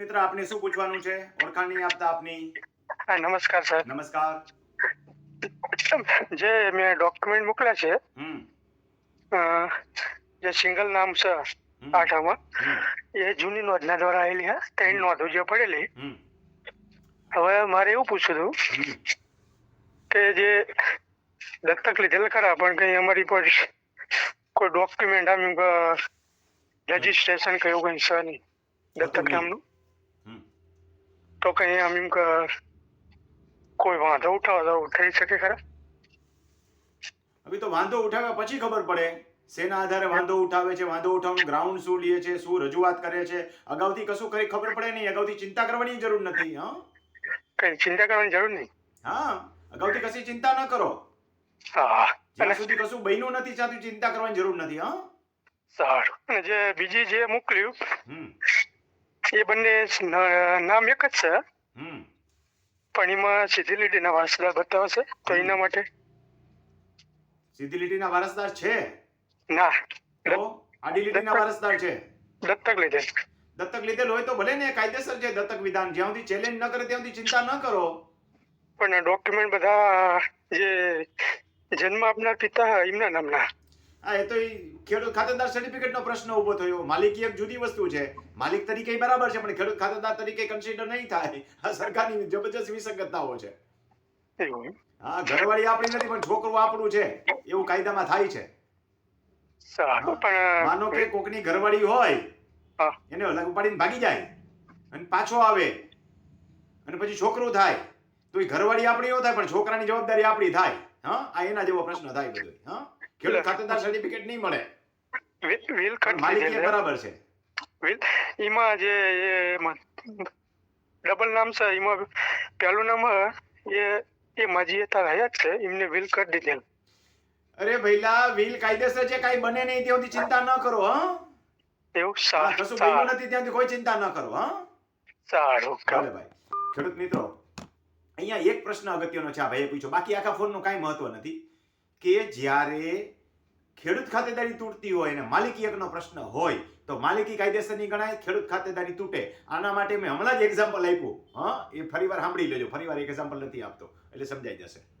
મિત્ર આપને શું પૂછવાનું છે? ઓળખાણ નહીં આપતા આપની. નમસ્કાર સર. નમસ્કાર. જે મેં ડોક્યુમેન્ટ મોકલ્યા છે જે સિંગલ નામ છે આઠામાં એ જૂની નોંધના દ્વારા આવેલી હા ત્રણ નોંધો જે પડેલી. હવે મારે એવું પૂછવું હતું કે જે દત્તક લીધેલ ખરા પણ કઈ અમારી પર કોઈ ડોક્યુમેન્ટ આમ રજીસ્ટ્રેશન કે એવું કઈ છે નહીં. દત્તક નામનું. તો કઈ આમ એમ કે કોઈ વાંધો ઉઠાવે તો થઈ શકે ખરા? અભી તો વાંધો ઉઠાવ્યા પછી ખબર પડે. સેના આધારે વાંધો ઉઠાવે છે વાંધો ઉઠાવવાનું ગ્રાઉન્ડ શું લે છે શું રજૂઆત કરે છે અગાઉથી કશું કઈ ખબર પડે નહીં અગાઉથી ચિંતા કરવાની જરૂર નથી હા? કઈ ચિંતા કરવાની જરૂર નહીં? હા અગાઉથી કશી ચિંતા ન કરો. હા. જ્યાં સુધી કશું બન્યું નથી ત્યાં ચિંતા કરવાની જરૂર નથી હા? સારું. અને જે બીજી જે મોકલ્યું હમ. એ બંને નામ એક જ છે. પણ એમાં સીધી લીટીના વારસદાર બતાવે છે તો એના માટે. સીધી લીટીના વારસદાર છે? ના. આડી લીટીના વારસદાર છે? દત્તક લીધે દત્તક લીધેલ હોય તો ભલે ને કાયદેસર છે દત્તક વિધાન. જ્યાં સુધી ચેલેન્જ ન કરે ત્યાં સુધી ચિંતા ન કરો. પણ ડોક્યુમેન્ટ બધા જે જન્મ આપનાર પિતા એમના નામના. હા એ તો ખેડૂત ખાતેદાર સર્ટિફિકેટનો પ્રશ્ન ઊભો થયો. માલિકી એક જુદી વસ્તુ છે. માલિક તરીકે બરાબર છે પણ ખેડૂત ખાતેદાર તરીકે કન્સિડર નહીં થાય. આ સરકારની જબરજસ્ત વિસંગતતાઓ છે. હા ઘરવાળી આપણી નથી પણ છોકરું આપણું છે. એવું કાયદામાં થાય છે. માનો કે કોકની ઘરવાળી હોય એને અલગ ઉપાડીને ભાગી જાય અને પાછો આવે અને પછી છોકરું થાય તો એ ઘરવાળી આપણી એવું થાય પણ છોકરાની જવાબદારી આપણી થાય. હા આ એના જેવો પ્રશ્ન થાય બધો. હા. ખેડૂત ખાતેદાર સર્ટિફિકેટ નહીં મળે? વિલ માલિકી બરાબર છે. વિલ એમાં જે ડબલ નામ છે એમાં પહેલું નામ એ એ માજી હતા રહ્યા છે એમને વિલ કરી દીધેલ. અરે ભઈલા વિલ કાયદેસર છે કાંઈ બને નહીં ત્યાં સુધી ચિંતા ન કરો હા? એવું સારું કશું બન્યું નથી ત્યાંથી કોઈ ચિંતા ન કરો હા? સારું ભલે ભાઈ. ખેડૂત મિત્રો અહીંયા એક પ્રશ્ન અગત્યનો છે આ ભાઈએ પૂછ્યો. બાકી આખા ફોનનું કાંઈ મહત્વ નથી. કે જ્યારે ખેડૂત ખાતેદારી તૂટતી હોય અને માલિકી હકનો પ્રશ્ન હોય, તો માલિકી કાયદેસરની ગણાય, ખેડૂત ખાતેદારી તૂટે. આના માટે મેં હમણાં જ એક્ઝામ્પલ આપ્યું. હા, એ ફરીવાર સાંભળી લેજો. ફરીવાર એક એક્ઝામ્પલ નથી આપતો. એટલે સમજાઈ જશે.